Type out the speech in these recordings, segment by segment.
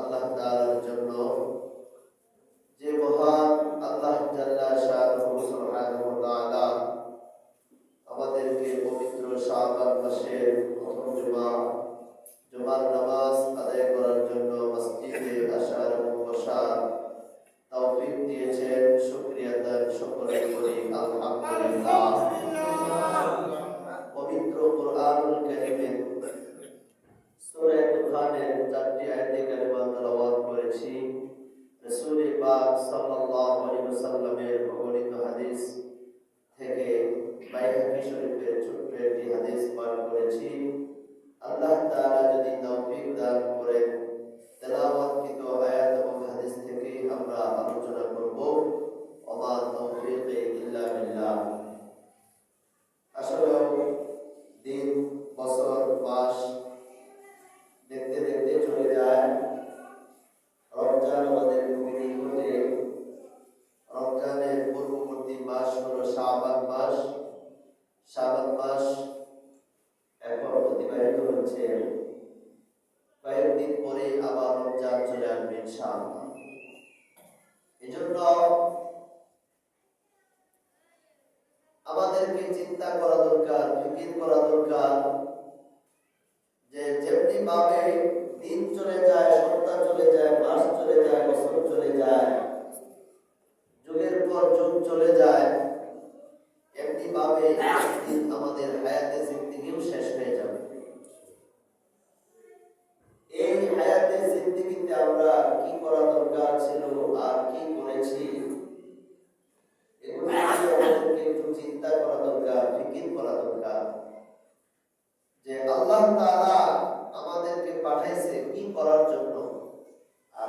আল্লাহ তাআলার জন্য। যে মহান আল্লাহ আমাদেরকে পবিত্র শাবান মাসের প্রথম জুমা। জুমার নামাজ আদায় করার জন্য মসজিদে আসার এবং বসার তৌফিক দিয়েছেন, শুকরিয়া দান সকলে করি, আলহামদুলিল্লাহ। পবিত্র কোরআনুল কারীমের সূরা দুখানের চারটি আয়াতে কারিমা তেলাওয়াত করেছি। রাসূল পাক সাল্লাল্লাহু আলাইহি ওয়াসাল্লামের অগণিত হাদিস। বাইহাকি দান বছর মাস দেখতে দেখতে চলে যায়। রমজান আমাদের নিকটে রমজানের পূর্ববর্তী মাস হলো শাবান মাস শাবান মাস এখন অতিবাহিত হচ্ছে কয়েকদিন পরে আবার রমজান চলে আসবে ইনশাআল্লাহ এজন্য আমাদেরকে চিন্তা করা দরকার ফিকির করা দরকার যে যেমনি ভাবে দিন চলে যায় সপ্তাহ চলে যায় মাস চলে যায় বছর চলে যায় যুগের পর যুগ চলে যায় এমনি ভাবে একদিন আমাদের হায়াতে জিন্দিগিও শেষ হয়ে যাবে এই হায়াতে জিন্দিগিতে আমরা কি করা দরকার ছিল আর কি করেছি এগুলো নিয়ে আমাদেরকে একটু চিন্তা করা দরকার ফিকির করা দরকার যে আল্লাহ তাআলা আমাদেরকে পাঠাইছে কি করার জন্য আর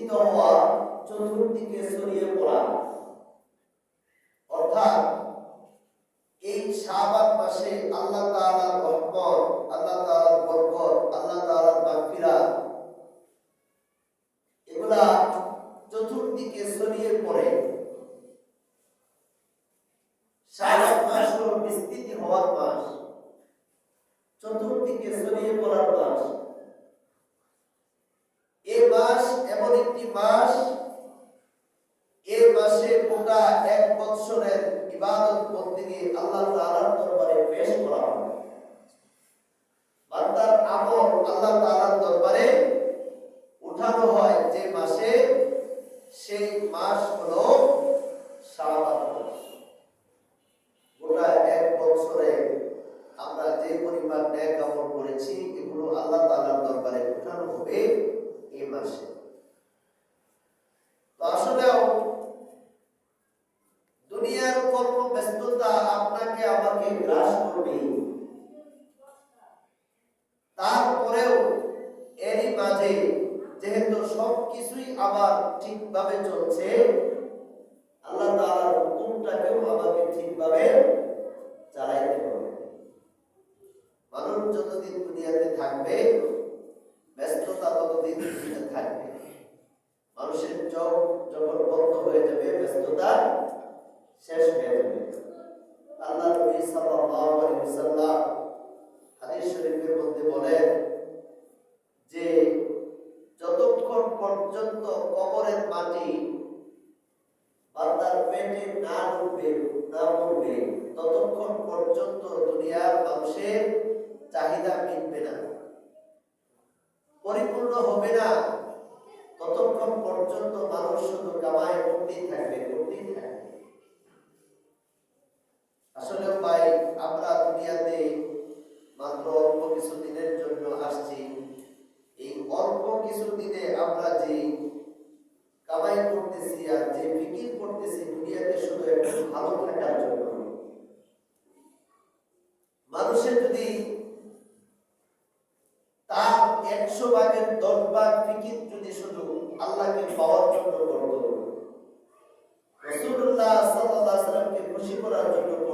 বিস্তৃত হওয়া চতুর্দিকে ছড়িয়ে পড়া। অর্থাৎ এই শাবান মাসে আল্লাহ তাআলার রহমত আল্লাহ তাআলার বরকত আল্লাহ তাআলার মাগফিরাত এগুলা চতুর্দিকে ছড়িয়ে পড়ে শাবান মাস হলো বিস্তৃতি হওয়ার মাস চতুর্দিকে ছড়িয়ে পড়ার মাস এই মাস এমন একটি মাস এই মাসে গোটা এক বৎসরের ইবাদত বন্দিকে আল্লাহ তাআলার দরবারে পেশ করা হয় বান্দার আমল আল্লাহ তাআলার দরবারে উঠানো হয় যে মাসে সেই মাস হলো শাবান গোটা এক বছরে আমরা যে পরিমাণ ন্যায় আমল করেছি, এগুলো আল্লাহ তাআলার দরবারে উঠানো হবে এই মাসে তো আসলেও দুনিয়ার কর্ম ব্যস্ততা আপনাকে আমাকে গ্রাস করবে তারপরেও এরই মাঝে যেহেতু সবকিছুই আবার ঠিকভাবে চলছে। আল্লাহ তাআলার হুকুমটাকেও আমাকে ঠিকভাবে চালাইতে হবে। মানুষ যতদিন দুনিয়াতে থাকবে, ব্যস্ততা ততদিন দুনিয়াতে থাকবে। মানুষের চোখ যখন বন্ধ হয়ে যাবে, ব্যস্ততা শেষ হয়ে যাবে। আল্লাহ নবী সাল্লাল্লাহু আলাইহি ওয়াসাল্লাম হাদিস শরীফের মধ্যে বলেন মাটি, বান্দার পেটে না ঢুকবে না পড়বে ততক্ষণ পর্যন্ত দুনিয়ার মানুষের চাহিদা মিটবে না। পরিপূর্ণ হবে না। ততক্ষণ পর্যন্ত মানুষ শুধু কামায় করতেই থাকবে করতেই আসলে ভাই, আমরা দুনিয়াতে মাত্র অল্প কিছু দিনের জন্য আসছি। এই অল্প কিছু দিনে আমরা যে করার জন্য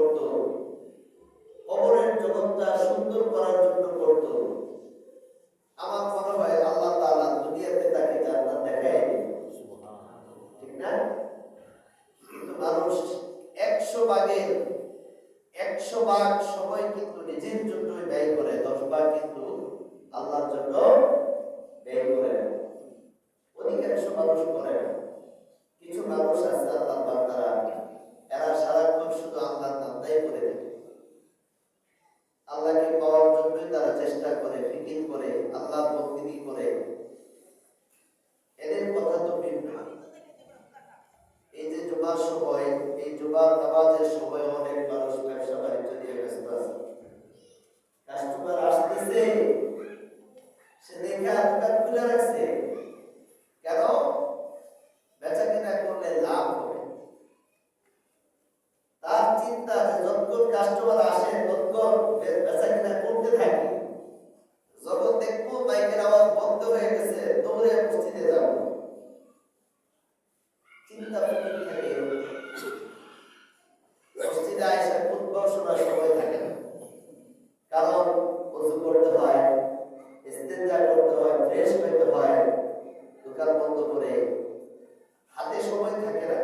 পরিষ্কার করতে হয় ফ্রেশ হইতে হয়। দোকান বন্ধ করে। হাতে সময় থাকে না।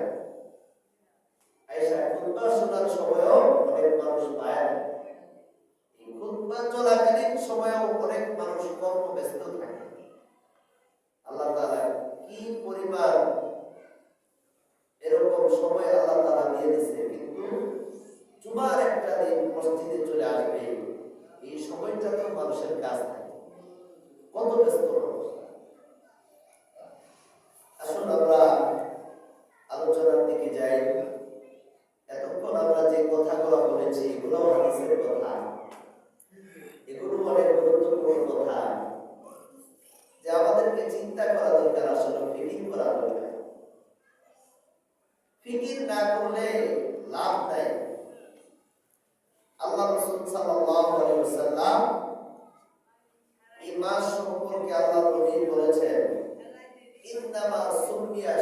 আল্লাহ তাআলা কি পরিমাণ এরকম সময় আল্লাহ তাআলা দিয়ে দিয়েছে, কিন্তু জুমার একটা দিন মসজিদে চলে আসবে। এই সময়টা তো মানুষের কাজ থাকে কত ব্যস্ত আসুন আমরা আলোচনার দিকে যাই। এতক্ষণ আমরা যে কথাগুলো বলেছি, এগুলো হাদিসের কথা। এগুলো অনেক গুরুত্বপূর্ণ কথা। যে আমাদেরকে চিন্তা করা দরকার, আসলে ফিকিং করা দরকার। ফিকির না করলে লাভ নাই। আল্লাহ রসুল সাল্লাহ আলহিম সুমিয়া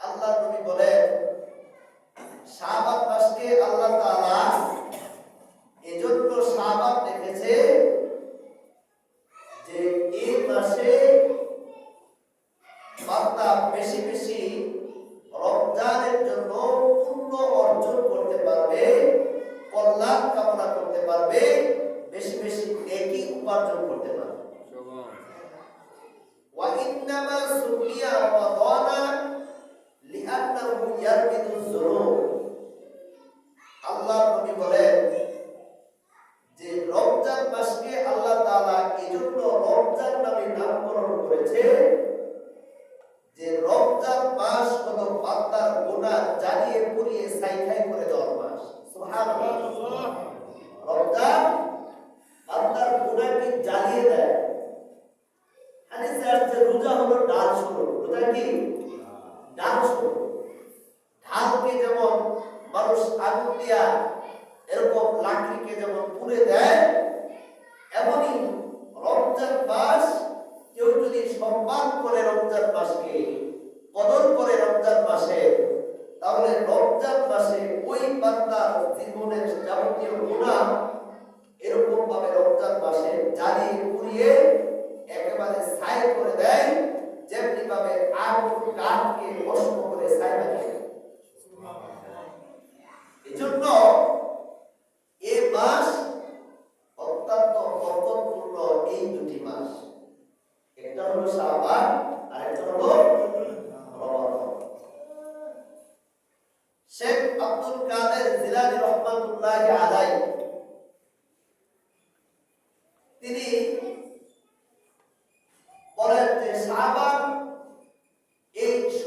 আল্লাহ নবী বলেন শাবান মাসকে আল্লাহ এজন্য শাবান রেখেছে যে এই মাসে রমজান নামে নামকরণ করেছে যে রমজান মাস কোন বান্দার গোনা জ্বালিয়ে পুড়িয়ে সাইখাই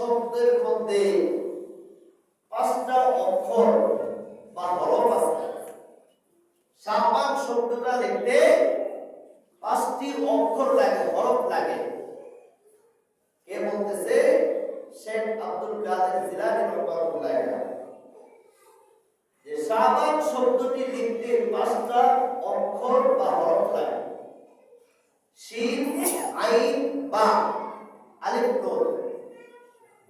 শব্দের মধ্যে পাঁচটা অক্ষর বা হরফ আছে। সাবান শব্দটা লিখতে পাঁচটি অক্ষর লাগে, হরফ লাগে। এর মধ্যে সে শেখ আব্দুল কাদের জিলানি লাগে যে সাবান শব্দটি লিখতে পাঁচটা অক্ষর বা হরফ লাগে। শিন আইন বা আলিফ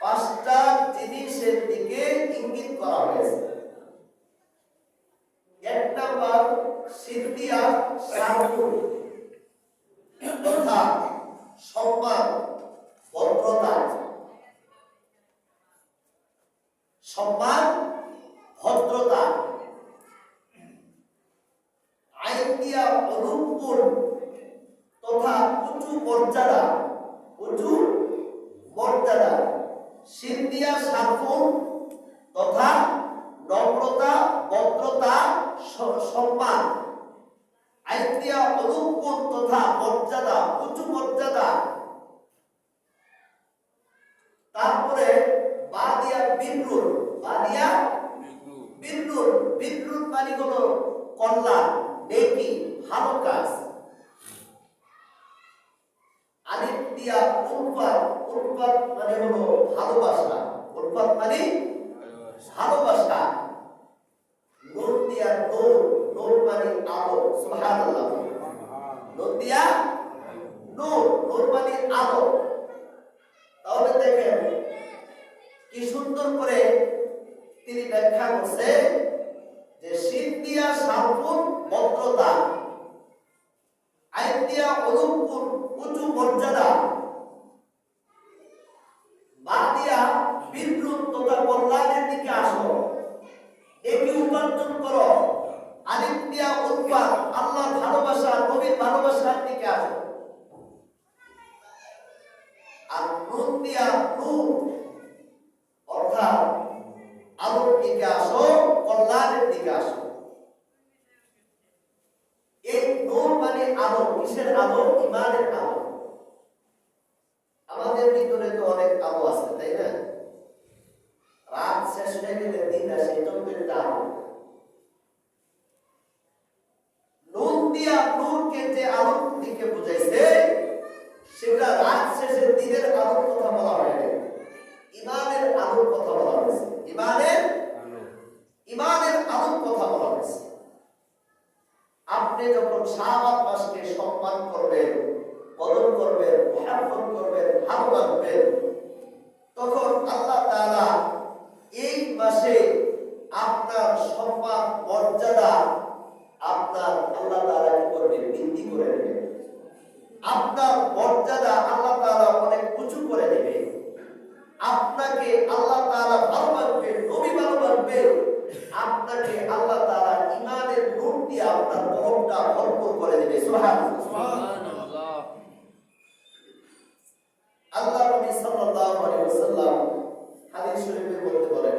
পাঁচটা জিনিসের দিকে ইঙ্গিত করা হয়েছে। এক নাম্বার সিদ্ধিয়া সারপুর তথা সম্মান, ভদ্রতা। সম্মান, ভদ্রতা। আইন দিয়া অনুকূল তথা উঁচু মর্যাদা উঁচু মর্যাদা। সিন্দিয়া সার্থক তথা নম্রতা ভদ্রতা স- সম্মান। আইন দিয়া তথা মর্যাদা উঁচু মর্যাদা। তারপরে বাদিয়া বিদ্রুর বাদিয়া বিদ্রুর বিদ্রুর মানে হলো কল্যাণ নেকি ভালো কাজ। আলিফ দিয়া উৎপাদ উৎপাদ মানে হলো ভালোবাসা। উৎপাদ মানে ভালোবাসা। নূর দিয়া নূর নূর মানে আলো, সুবহানাল্লাহ। নূর দিয়া নূর নূর মানে আলো। তাহলে দেখেন, কি সুন্দর করে তিনি ব্যাখ্যা করছে যে শীত দিয়া সার্বন ভদ্রতা, আইন দিয়া অনুকূল উঁচু মর্যাদা বা দিয়া বিদ্রুপ তথা কল্যাণের দিকে আসো একে উপার্জন করো আলিফ দিয়া উৎপাদ আল্লাহর ভালোবাসা নবীর ভালোবাসার দিকে আসো আর নুন দিয়া নূর অর্থাৎ আলোর দিকে আসো কল্যাণের দিকে আসো এই নূর মানে আলো কিসের আলো ইমানের আলো আমাদের ভিতরে তো অনেক আলো আছে তাই না রাত শেষ হয়ে গেলে দিন আসে এটাও তো একটা আলো নুন দিয়া নূরকে যে আলোর দিকে বুঝাইছে সেটা দিনের আলোর কথা বলা হয় ইমানের আলোর কথা বলা হয়েছে। ইমানের ইমানের আলোর কথা বলা হয়েছে। আপনি যখন শাহবাদ মাসকে সম্মান করবেন, কদর করবেন, মহাব্বত করবেন, ভালোবাসবেন, তখন আল্লাহ তাআলা এই মাসে আপনার সম্মান, মর্যাদা আপনার আল্লাহ তাআলা কি করবেন? বৃদ্ধি করে দেবেন। আপনার মর্যাদা আল্লাহ করে দেবে আপনাকে আল্লাহ তাআলা ভালোবাসবে নবী ভালোবাসবে আপনাকে আল্লাহ তারা ইমানের নূর দিয়ে আপনার কলমটা ভরপুর করে দেবে। আল্লাহ নবী সাল্লাল্লাহু আলাইহি ওয়াসাল্লাম হাদিস শরীফের বলতে বলেন